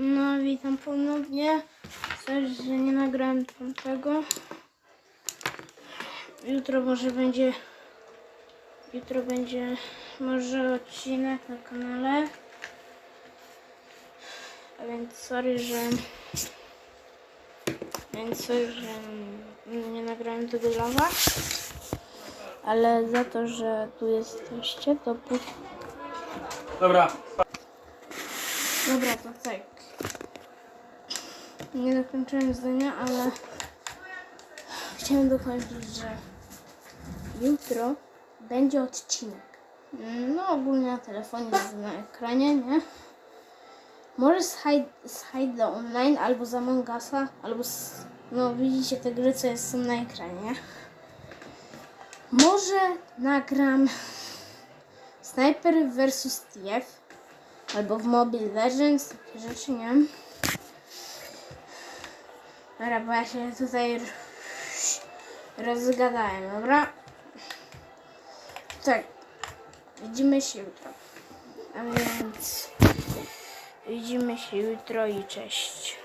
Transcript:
No, witam ponownie. Coś, że nie nagrałem tamtego. Jutro może będzie. Jutro będzie może odcinek na kanale. A więc sorry, że. Więc sorry, że nie nagrałem tego dla was. Ale za to, że tu jesteście, to pu- Dobra, Dobra, to tak. Nie dokończyłem zdania, ale chciałem dokończyć, że jutro będzie odcinek. No ogólnie na telefonie na ekranie, nie? Może z Hide, Online, albo z Among Usa, albo z... No widzicie te gry, co jest, na ekranie, nie? Może nagram Sniper vs TF albo w Mobile Legends, takie rzeczy, nie? Dobra, bo ja się tutaj rozgadałem, dobra? Tak, widzimy się jutro. A więc widzimy się jutro i cześć.